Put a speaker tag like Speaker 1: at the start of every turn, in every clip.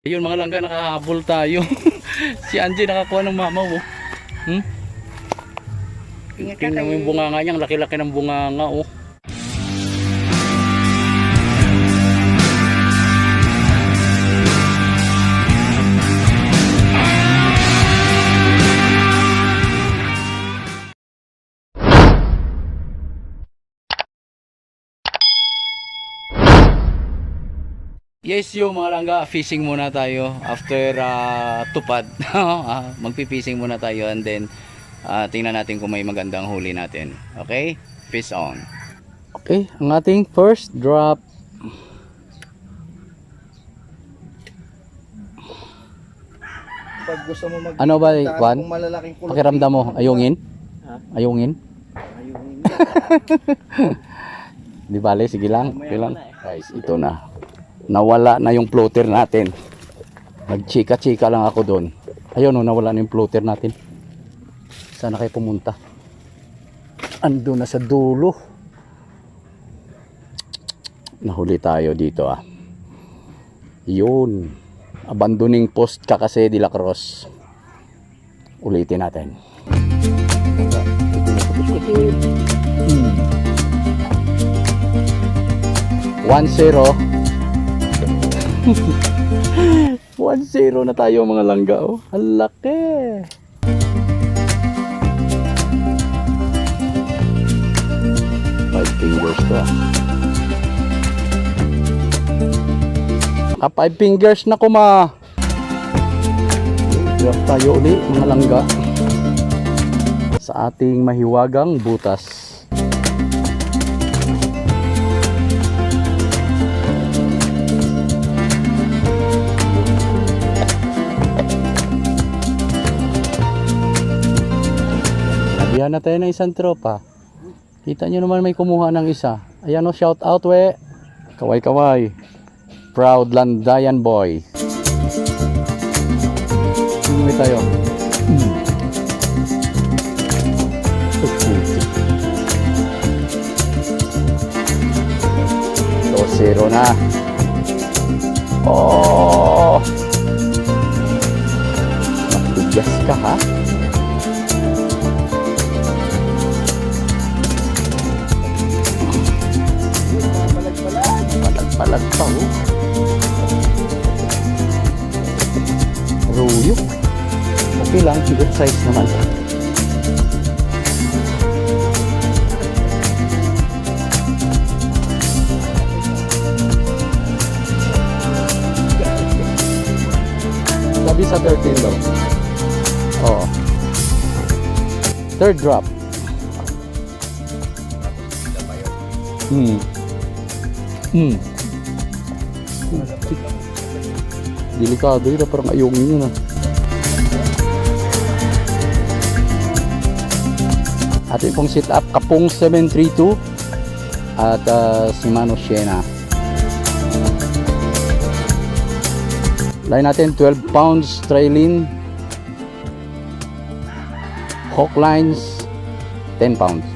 Speaker 1: Ayun mga langga nakahabol tayo. si Angie nakakuha ng mama mo. Hmm? Tingnan mo yung bunganga niya, laki-laki ng bunganga oh. Yes, yo mga langga, fishing muna tayo after ah, tupad. Ah, Magpi-fishing muna tayo and then ah, tingnan natin kung may magandang huli natin. Okay? Fish on. Okay, ang ating first drop.
Speaker 2: Pag gusto mo mag
Speaker 1: Ano ba, Juan? Pakiramdam mo,
Speaker 2: dito,
Speaker 1: ayungin?
Speaker 2: Ha?
Speaker 1: Ayungin?
Speaker 2: Ayungin.
Speaker 1: Di bale, sige lang. Okay lang.
Speaker 2: eh.
Speaker 1: Guys, ito na. Nawala na yung floater natin. Nagchika-chika lang ako doon. Ayun oh, nawala na yung floater natin. Sana kayo pumunta. Ando na sa dulo. Nahuli tayo dito ah. Yun. Abandoning post ka kasi de la Cruz. Ulitin natin. Hmm. 1-0. 1-0 na tayo mga langga oh. Ang laki. Five fingers to ah. Ah, five fingers na kuma. Drop tayo uli mga langga. Sa ating mahiwagang butas. Nabihan na tayo ng isang tropa. Kita nyo naman may kumuha ng isa. Ayan o, shout out we. Kaway kaway. Proud Landayan boy. Umuwi tayo. Dos zero na. Oh! Matigas ka ha? Palag-palag pa oh. Ruyo. Okay lang, good size naman. Sabi sa 13 daw. Oo. Third drop. Hmm. Hmm. Delikado yun, ah, parang ayungin yun ah. Ating pong sit up, Kapong 732 at ah, si Mano Siena. Line natin 12 pounds trailing. Hook lines 10 pounds.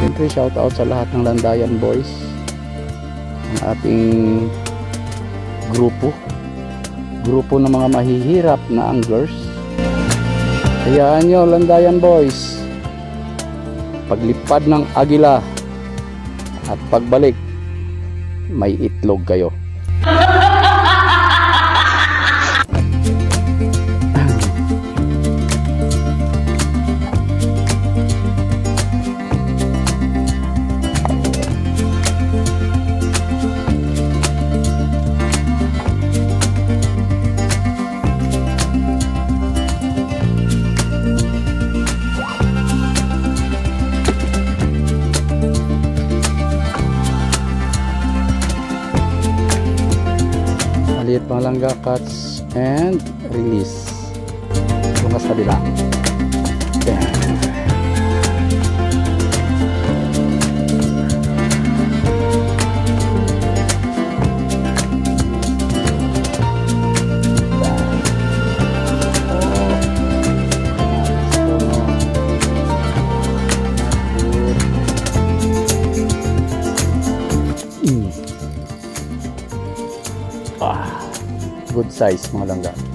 Speaker 1: Siyempre shout out sa lahat ng Landayan boys. Ating grupo. Grupo ng mga mahihirap na anglers. Hayaan nyo Landayan boys. Paglipad ng agila at pagbalik may itlog kayo. Langga cuts and release yung sa kabila Yan. Good size mga langga.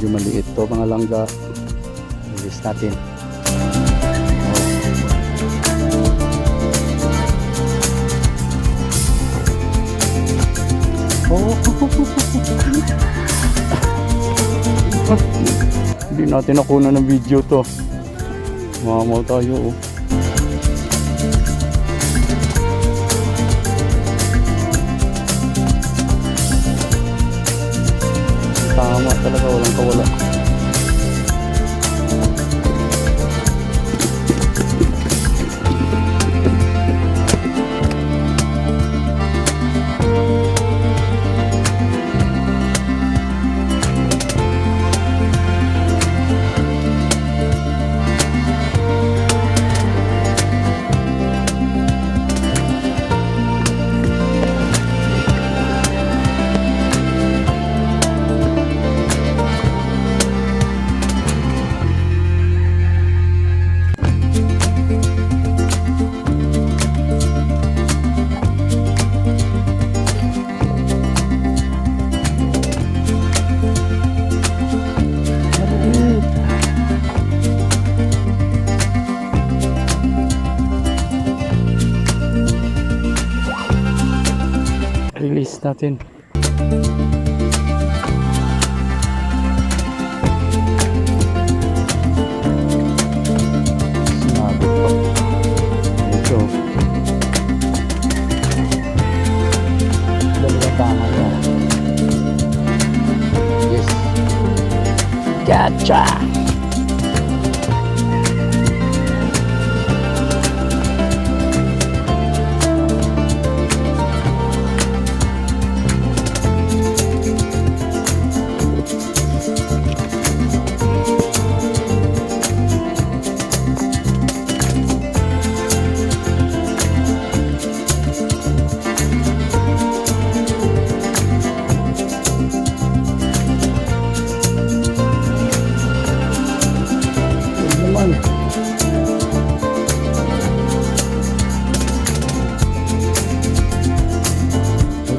Speaker 1: Medyo maliit to mga langga. Release natin. Oh. Hindi natin nakuna ng video to. Mamaw tayo oh. Tama talaga, walang kawala. Release natin. Yes. Gotcha!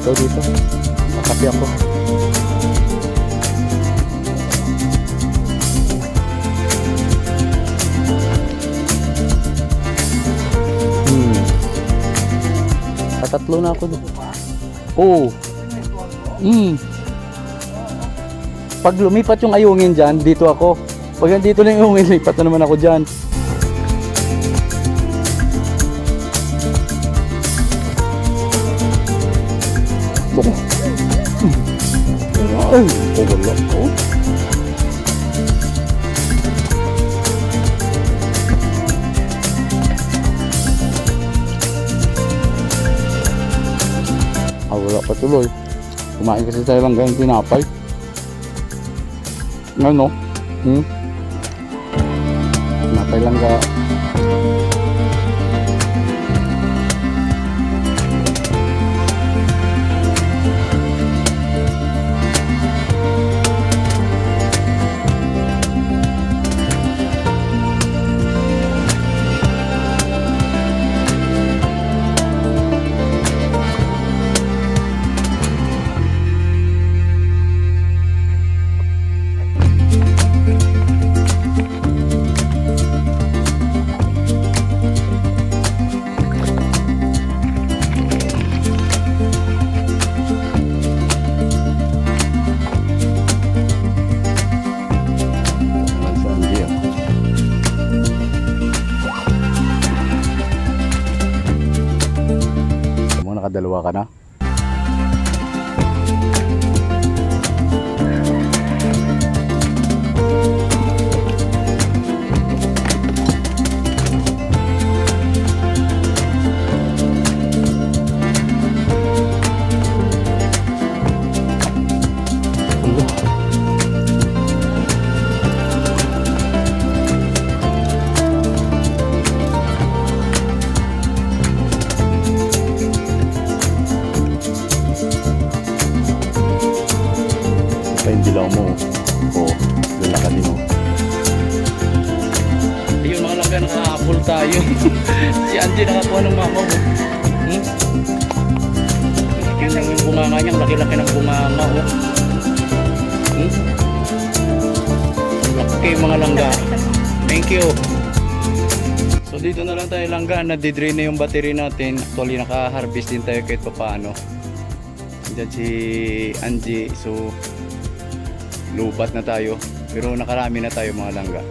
Speaker 1: Ikaw dito. Makapi ako. Hmm. Tatatlo na ako doon. Oo. Hmm. Pag lumipat yung ayungin dyan, dito ako. Pag nandito na yung ayungin, lipat na naman ako dyan. Ay, wala ko. Ah, wala pa tuloy. Kumain kasi tayo lang ganyan tinapay. Ano? Hmm? Tinapay lang ga. Alam mo, nakadalawa ka na? Angie nakakuha ng mama mo. Hmm? Yun yung bunganga niya, laki-laki ng bunganga. Oh. Hmm? Laki mga langga. Thank you. So dito na lang tayo langga, nadidrain na yung battery natin. Actually naka-harvest din tayo kahit papaano. Diyan si Angie, so lupat na tayo. Pero nakarami na tayo mga langga.